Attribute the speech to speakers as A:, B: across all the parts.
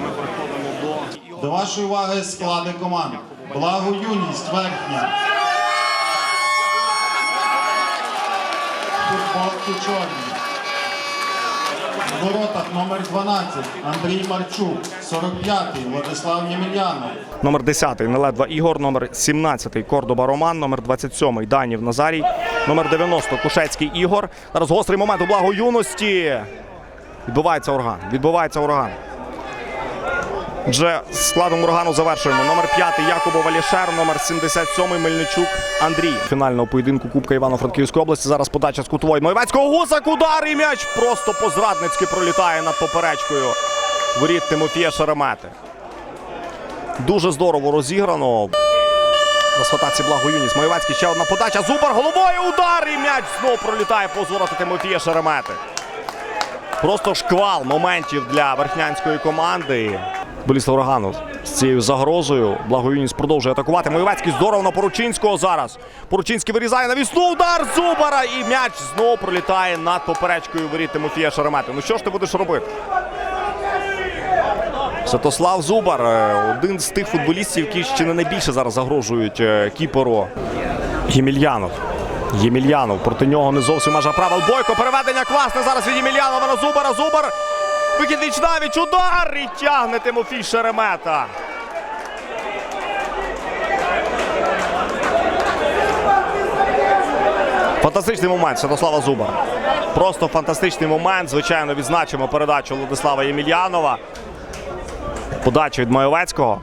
A: на переходимо до
B: До вашої уваги склади команд. Благо юність верхня. Футболки чорні. В воротах номер 12 Андрій Марчук, 45-й Владислав Ємельянов.
C: Номер 10 Неледва Ігор, номер 17 Кордоба Роман, номер 27 Данів Назарій, номер 90 Кушецький Ігор. Зараз гострий момент у благо юності. Відбувається ураган. Відбувається ураган. Вже складом урагану завершуємо. Номер 5 Якубов Алішер, номер 77 Мельничук Андрій. Фінального поєдинку Кубка Івано-Франківської області. Зараз подача з кутової Моєвецького гусак. Удар і м'яч просто по-зрадницьки пролітає над поперечкою. Воріт Тимофія Шеремети. Дуже здорово розіграно. На схватаці благо юність. Моєвецький ще одна подача. Зубар головою удар і м'яч знову пролітає повз ворота Тимофія Шеремети. Просто шквал моментів для верхнянської команди. Боліслав урагану з цією загрозою. Благо юність продовжує атакувати. Моєвецький здорово на Поручинського зараз. Поручинський вирізає на вісну. Удар Зубара. І м'яч знову пролітає над поперечкою воріт Тимофія Шеремети. Ну що ж ти будеш робити? Святослав Зубар е, один з тих футболістів, які ще не найбільше зараз загрожують е, кіперу Ємельянов. Ємельянов проти нього не зовсім межа правил. Бойко переведення класне зараз від Ємельянова на Зубара. Зубар. Вихід віч навіч. Удар і тягне Тимофій Шеремета. Фантастичний момент Святослава Зубара. Просто фантастичний момент. Звичайно, відзначимо передачу Владислава Ємельянова. Подача від Майовецького.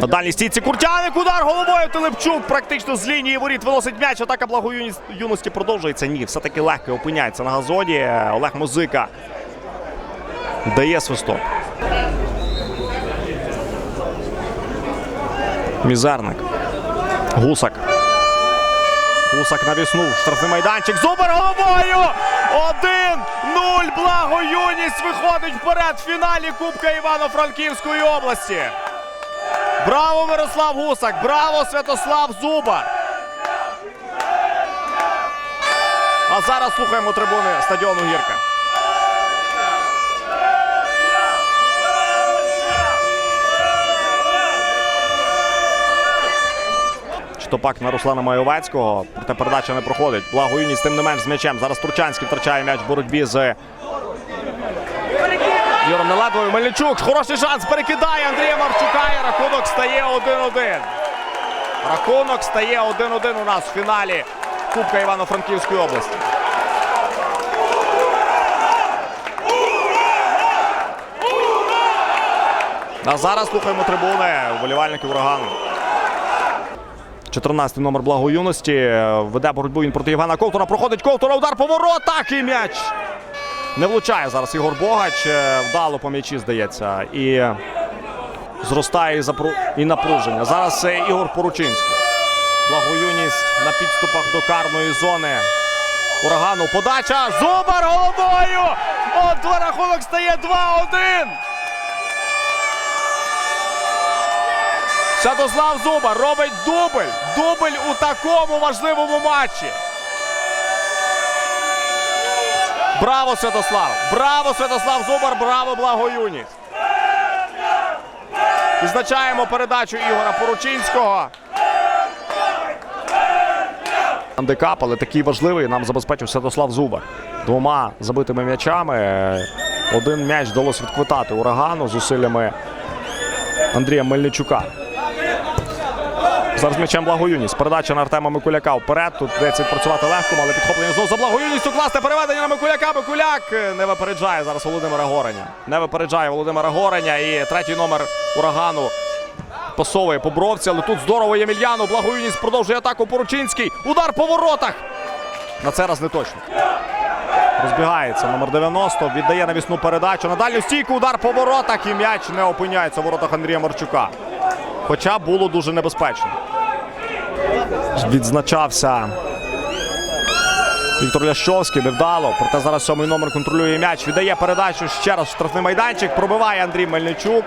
C: На дальній стійці Куртяник. Удар головою Телепчук. Практично з лінії воріт виносить м'яч. Атака благоюність юності продовжується. Ні, все-таки легко опиняється на газоні. Олег Музика дає свисток. Мізерник. Гусак. Гусак навіснув. Штрафний майданчик. Зубар головою! 1-0. Благо юність виходить вперед в фіналі Кубка Івано-Франківської області. Браво, Мирослав Гусак! Браво, Святослав Зубар! А зараз слухаємо трибуни стадіону Гірка. Штопак на Руслана Майовецького. Проте передача не проходить. Благо юність тим не менш з м'ячем. Зараз Турчанський втрачає м'яч в боротьбі з Юром Неледовою. Мельничук. Хороший шанс. Перекидає Андрія Марчука. І рахунок стає 1-1. Рахунок стає 1-1 у нас в фіналі Кубка Івано-Франківської області. А зараз слухаємо трибуни вболівальників урагану. 14 номер благо юності. Веде боротьбу він проти Євгена Ковтура. Проходить Ковтура. Удар по воротах і м'яч. Не влучає зараз Ігор Богач. Е, Вдало по м'ячі, здається. І зростає і напруження. Зараз е, Ігор Поручинський. Благоюність на підступах до карної зони. Урагану. Подача. Зубар головою. От рахунок стає 2-1. Святослав Зубар робить дубль. Дубль у такому важливому матчі. Браво, Святослав! Браво, Святослав Зубар! Браво, благоюність! Відзначаємо передачу Ігора Поручинського. Хандикап, але такий важливий нам забезпечив Святослав Зубар. Двома забитими м'ячами. Один м'яч вдалося відквитати урагану зусиллями Андрія Мельничука. Зараз м'ячем благоюність. Передача на Артема Микуляка вперед. Тут вдається відпрацювати легко, але підхоплення знову за благоюністю. Класне переведення на Микуляка. Микуляк не випереджає зараз Володимира Гореня. Не випереджає Володимира Гореня. І третій номер урагану пасовує по бровці, але тут здорово Ємельяну. Благоюність продовжує атаку Поручинський. Удар по воротах. На це раз не точно. Розбігається номер 90. Віддає навісну передачу. На дальню стійку удар по воротах. І м'яч не опиняється в воротах Андрія Марчука. Хоча було дуже небезпечно. Відзначався Віктор Лящовський невдало. Проте зараз сьомий номер контролює м'яч. Віддає передачу ще раз в штрафний майданчик. Пробиває Андрій Мельничук.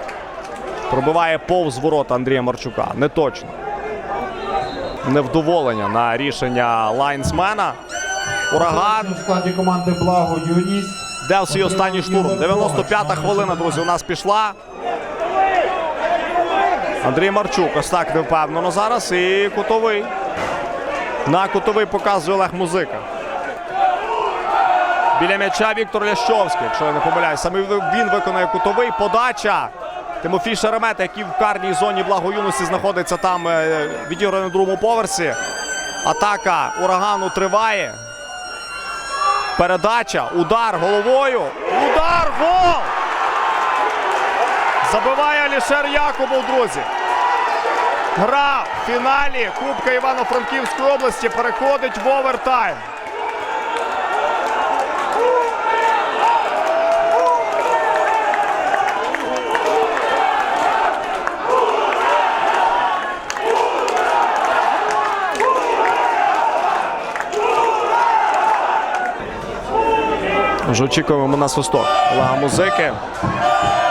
C: Пробиває повз ворота Андрія Марчука. Не точно. невдоволення на рішення лайнсмена. Ураган
B: У складі команди Благо Юність.
C: Де свій останній штурм? 95-та хвилина, друзі, у нас пішла. Андрій Марчук ось так невпевнено зараз. І кутовий. На кутовий показує Олег Музика. Біля м'яча Віктор Лящовський, якщо я не помиляюсь. Саме він виконує кутовий. Подача. Тимофій Шеремета, який в карній зоні благо юності знаходиться там е, відіграний на другому поверсі. Атака урагану триває. Передача, удар головою. Удар, гол! Забиває Алішер Якубов, друзі. Гра в фіналі Кубка Івано-Франківської області переходить в овертайм. Вже очікуємо на свисток. Олега музики.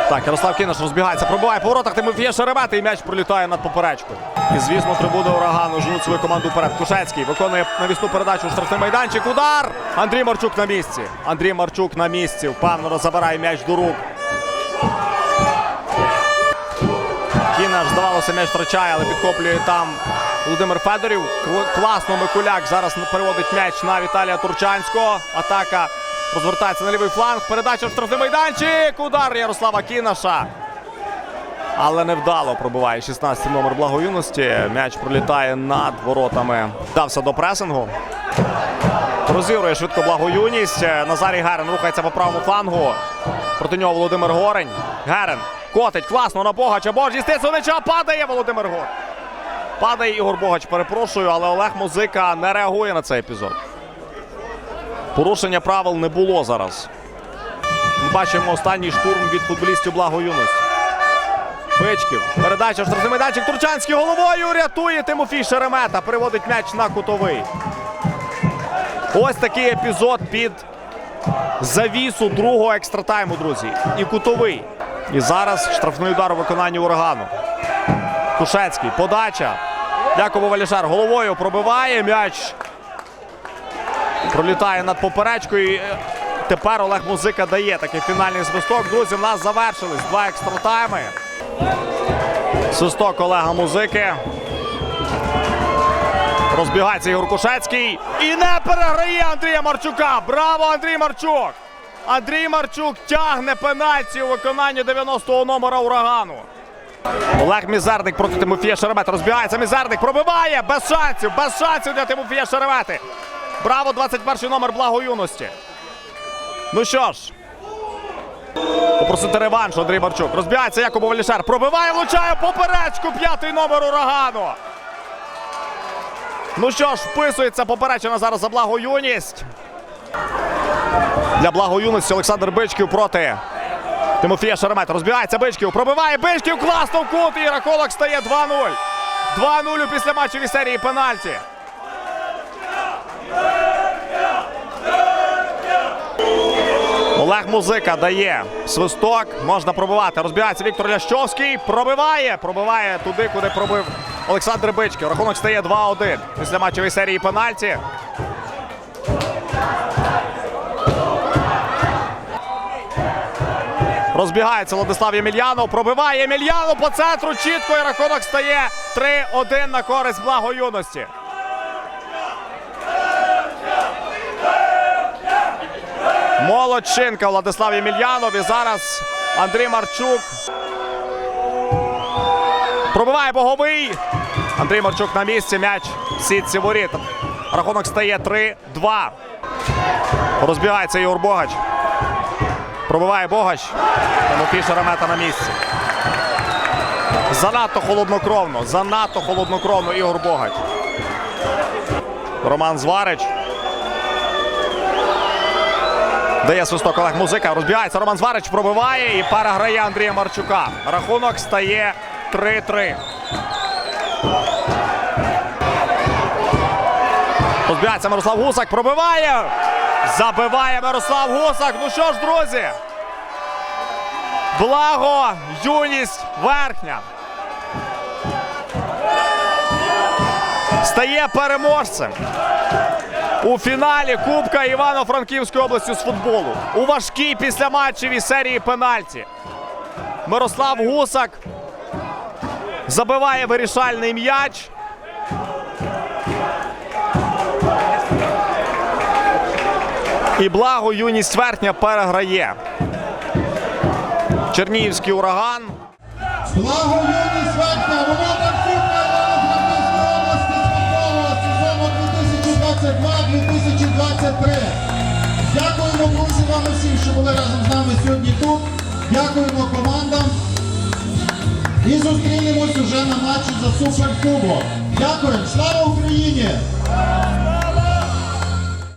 C: Так, Ярослав Кінаш розбігається, пробиває по воротах Тимофія Шеремета і м'яч пролітає над поперечкою. І звісно, трибуни урагану женуть свою команду вперед. Кушецький виконує навісну передачу у штрафний майданчик. Удар! Андрій Марчук на місці. Андрій Марчук на місці. Впевнено забирає м'яч до рук. Кінаш, здавалося, м'яч втрачає, але підхоплює там Володимир Федорів. Класно Микуляк зараз переводить м'яч на Віталія Турчанського. Атака розвертається на лівий фланг. Передача в штрафний майданчик. Удар Ярослава Кінаша. Але невдало пробиває 16-й номер благоюності. М'яч пролітає над воротами. Дався до пресингу. Розігрує швидко благоюність. Назарій Герен рухається по правому флангу. Проти нього Володимир Горень. Герен котить класно на Богача. Бож діститься м'яча. Падає Володимир Горень. Падає Ігор Богач, перепрошую, але Олег Музика не реагує на цей епізод. Порушення правил не було зараз. Ми бачимо останній штурм від футболістів благо юності. Бичків. Передача штрафний майданчик. Турчанський головою рятує Тимофій Шеремета. Переводить м'яч на кутовий. Ось такий епізод під завісу другого екстратайму, друзі. І кутовий. І зараз штрафний удар у виконанні урагану. Кушецький. Подача. Якубов Валішар головою пробиває м'яч. Пролітає над поперечкою. Е, тепер Олег Музика дає такий фінальний свисток. Друзі, в нас завершились два екстратайми. Свисток Олега Музики. Розбігається Ігор Кушецький. І не переграє Андрія Марчука. Браво, Андрій Марчук! Андрій Марчук тягне пенальті у виконанні 90-го номера урагану. Олег Мізерник проти Тимофія Шеремета. Розбігається Мізерник. Пробиває без шансів. Без шансів для Тимофія Шеремети. Браво, 21 номер благо юності. Ну що ж. Попросити реванш Андрій Марчук. Розбігається Якубов Алішер. Пробиває, влучає поперечку. П'ятий номер урагану. Ну що ж, вписується поперечина зараз за благо юність. Для благо юності Олександр Бичків проти Тимофія Шеремета. Розбігається Бичків. Пробиває Бичків. Класно в кут. І рахунок стає 2-0. 2-0 у після матчевій серії пенальті. Олег Музика дає свисток. Можна пробивати. Розбігається Віктор Лящовський. Пробиває. Пробиває туди, куди пробив Олександр Бичків. Рахунок стає 2-1 після матчевої серії пенальті. Розбігається Владислав Ємельянов. Пробиває Ємельянов по центру. Чітко і рахунок стає 3-1 на користь благо юності. Молодчинка Владислав Ємельянов. І зараз Андрій Марчук. Пробиває боговий. Андрій Марчук на місці. М'яч сітці воріт. Рахунок стає 3-2. Розбігається Ігор Богач. Пробиває Богач. Тимофій Шеремета на місці. Занадто холоднокровно. Занадто холоднокровно Ігор Богач. Роман Зварич. Дає свисток Олег Музика. Розбігається Роман Зварич, пробиває і переграє Андрія Марчука. Рахунок стає 3-3. Розбігається Мирослав Гусак. Пробиває. Забиває Мирослав Гусак. Ну що ж, друзі? Благо, юність верхня. стає переможцем у фіналі Кубка Івано-Франківської області з футболу у важкій післяматчевій серії пенальті. Мирослав Гусак забиває вирішальний м'яч. І благо юність верхня переграє. Чернігівський ураган.
B: Благо юність Верхня, вам усім, що були разом з нами сьогодні тут. Дякуємо командам. І зустрінемось уже на матчі за Суперкубок. Дякуємо. Слава Україні!